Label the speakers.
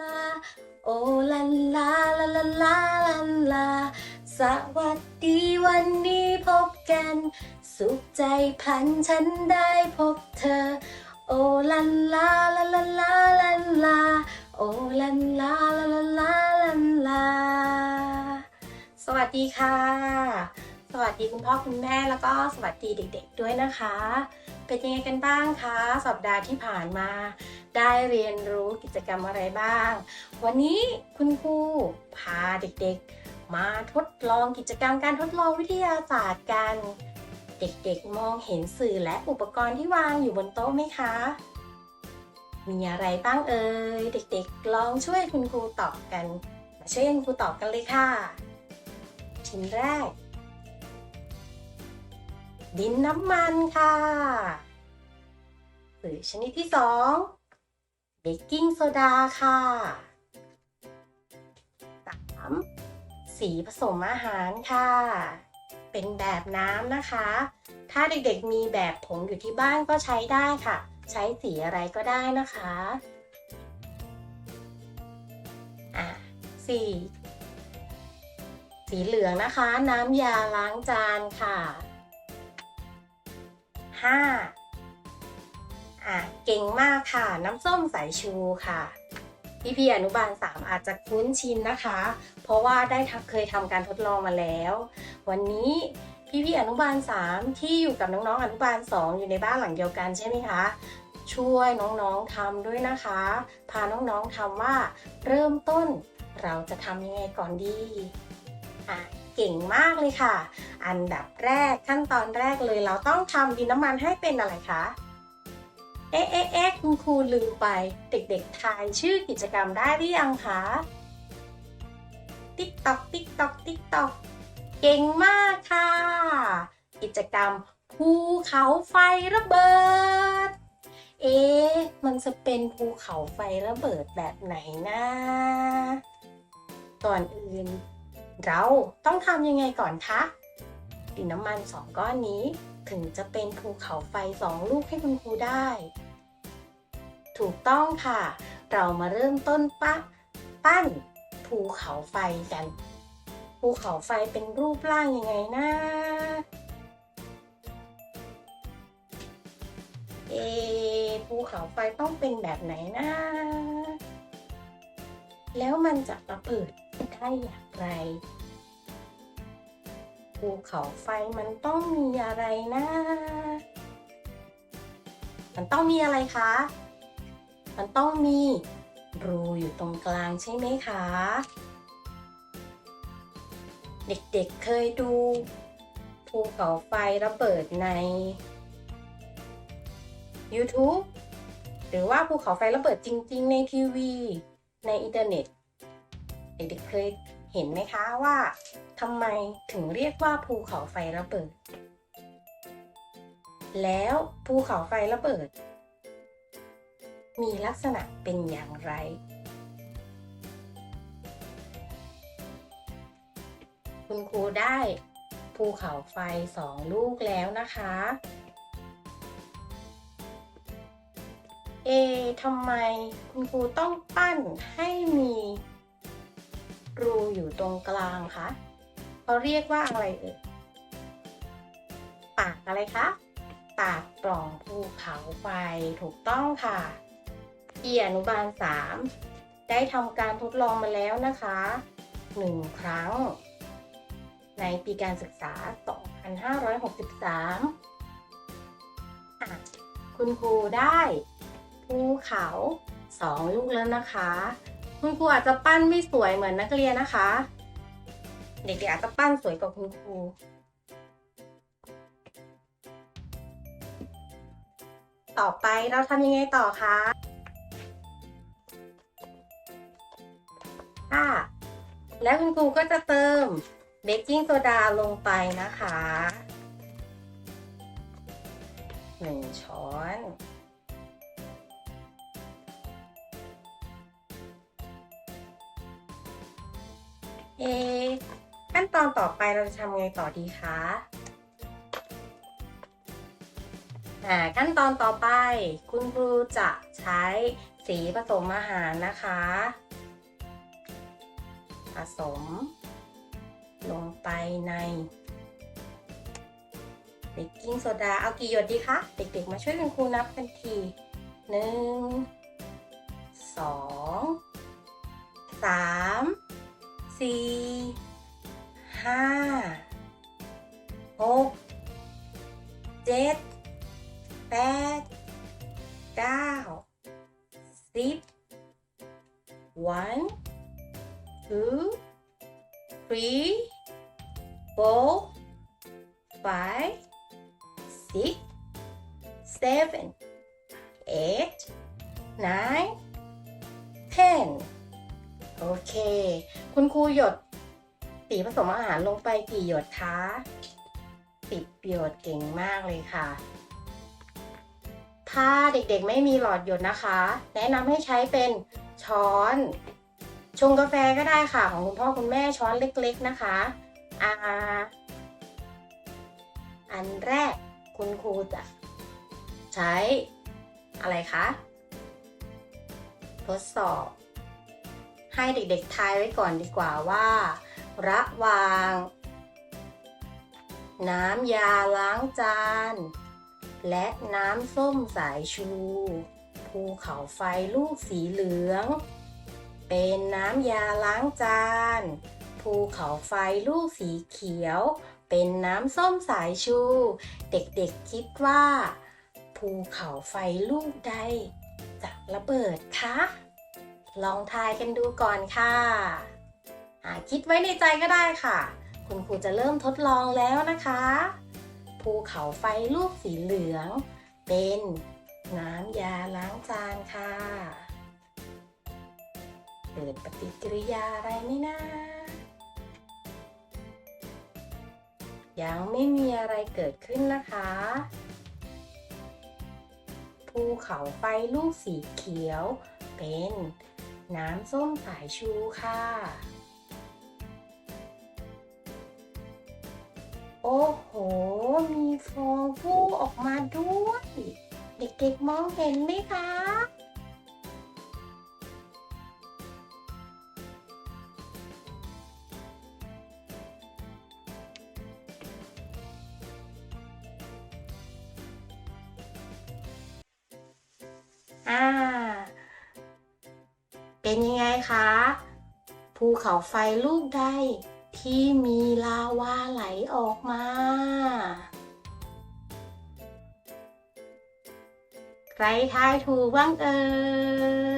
Speaker 1: ลา โอลันลาลาลาลาลันลา สวัสดีวันนี้พบกัน สุขใจพันฉันได้พบเธอ โอลันลาลาลาลาลันลา โอลันลาลาลาลาลันลา สวัสดีค่ะ สวัสดีคุณพ่อคุณแม่แล้วก็สวัสดีเด็ก ๆ ด้วยนะคะ เป็นยังไงกันบ้างคะ สัปดาห์ที่ผ่านมา ได้เรียนรู้กิจกรรมอะไรบ้าง วันนี้คุณครูพาเด็กๆ มาทดลองกิจกรรมการทดลองวิทยาศาสตร์กัน เด็กๆมองเห็นสื่อและอุปกรณ์ที่วางอยู่บนโต๊ะไหมคะ มีอะไรบ้างเอ่ยเด็กๆ ลองช่วยคุณครูตอบกัน มาช่วยคุณครูตอบกันเลยค่ะ ชิ้นแรก ดินน้ำมันค่ะสื่อชนิดที่สองเบกกิ้งโซดาค่ะสามสีผสมอาหารค่ะ เป็นแบบน้ำนะคะ ถ้าเด็กๆมีแบบผงอยู่ที่บ้านก็ใช้ได้ค่ะ ใช้สีอะไรก็ได้นะคะอะสี่สีเหลืองนะคะ น้ำยาล้างจานค่ะ ห้าอะเก่งมากค่ะ น้ำส้มสายชูค่ะพี่พี่อนุบาล 3 อาจจะคุ้นชินนะคะ เพราะว่าได้เคยทำการทดลองมาแล้ว วันนี้พี่พี่อนุบาล 3 ที่อยู่กับน้องๆอนุบาล 2 อยู่ในบ้านหลังเดียวกันใช่ไหมคะ ช่วยน้องๆทำด้วยนะคะ พาน้องๆทำว่าเริ่มต้นเราจะทำยังไงก่อนดี อะเก่งมากเลยค่ะ อันดับแรกขั้นตอนแรกเลยเราต้องทำดินน้ำมันให้เป็นอะไรคะ เอ๊ะเอ๊ะเอ๊ะคุณครูลืมไป เด็กๆทายชื่อกิจกรรมได้หรือยังคะ ติ๊กตอกติ๊กตอกติ๊กตอกเก่งมากค่ะ กิจกรรมภูเขาไฟระเบิด เอ๊ะมันจะเป็นภูเขาไฟระเบิดแบบไหนนะ ก่อนอื่น เราต้องทำยังไงก่อนคะดินน้ำมันสองก้อนนี้ถึงจะเป็นภูเขาไฟสองลูกให้คุณครูได้ ถูกต้องค่ะ เรามาเริ่มต้นปะปั้นภูเขาไฟกัน ภูเขาไฟเป็นรูปร่างยังไงนะ เอภูเขาไฟต้องเป็นแบบไหนนะ แล้วมันจะระเบิด ได้อย่างไรภูเขาไฟมันต้องมีอะไรนะ มันต้องมีอะไรคะ มันต้องมีรูอยู่ตรงกลางใช่ไหมคะ เด็กๆเคยดูภูเขาไฟระเบิดใน YouTube หรือว่าภูเขาไฟระเบิดจริง ๆ ในทีวี ในอินเทอร์เน็ต เด็กๆเคยเห็นไหมคะว่าทำไมถึงเรียกว่าภูเขาไฟระเบิด แล้วภูเขาไฟระเบิด มีลักษณะเป็นอย่างไร คุณครูได้ภูเขาไฟสองลูกแล้วนะคะ เอทำไมคุณครูต้องปั้นให้มี รูอยู่ตรงกลางคะเขาเรียกว่าอะไรเอ่ยปากอะไรคะปากปล่องภูเขาไฟถูกต้องค่ะพี่อนุบาล 3 ได้ทำการทดลองมาแล้วนะคะหนึ่งครั้ง ในปีการศึกษา 2563อะคุณครูได้ภูเขาสองลูกแล้วนะคะ คุณครูอาจจะปั้นไม่สวยเหมือนนักเรียนนะคะ เด็กๆอาจจะปั้นสวยกว่าคุณครูต่อไปเราทำยังไงต่อคะค่ะ แล้วคุณครูก็จะเติมเบกกิ้งโซดาลงไปนะคะหนึ่งช้อน เอขั้นตอนต่อไปเราจะทำไงต่อดีคะอ่าขั้นตอนต่อไปคุณครูจะใช้สีผสมอาหารนะคะ ผสม ลงไปในเบกกิ้งโซดาเอากี่หยดดีคะ เด็กๆ มาช่วยคุณครูนับกันทีหนึ่งสองสาม สี่ห้าหกเจ็ดแปดเก้าสิบ one two three four five six seven eight nine ten โอเค คุณครูหยดสีผสมอาหารลงไปกี่หยดคะสิบหยดเก่งมากเลยค่ะ ถ้าเด็กๆไม่มีหลอดหยดนะคะ แนะนำให้ใช้เป็นช้อนชงกาแฟก็ได้ค่ะ ของคุณพ่อคุณแม่ช้อนเล็ก ๆนะคะอาอันแรกคุณครูจะใช้อะไรคะ ทดสอบ ให้เด็กๆทายไว้ก่อนดีกว่าว่า ระวาง น้ำยาล้างจาน และน้ำส้มสายชู ภูเขาไฟลูกสีเหลือง เป็นน้ำยาล้างจาน ภูเขาไฟลูกสีเขียว เป็นน้ำส้มสายชู เด็กๆคิดว่า ภูเขาไฟลูกใดจะระเบิดคะ ลองทายกันดูก่อนค่ะอ่าคิดไว้ในใจก็ได้ค่ะ คุณครูจะเริ่มทดลองแล้วนะคะ ภูเขาไฟลูกสีเหลือง เป็นน้ำยาล้างจานค่ะเกิดปฏิกิริยาอะไรไหมนะยังไม่มีอะไรเกิดขึ้นนะคะ ภูเขาไฟลูกสีเขียว เป็น น้ำส้มสายชูค่ะ โอ้โห มีฟองฟูออกมาด้วย เด็กๆมองเห็นไหมคะ เป็นยังไงคะภูเขาไฟลูกใดที่มีลาวาไหลออกมา ใครทายถูกบ้างเอ่ย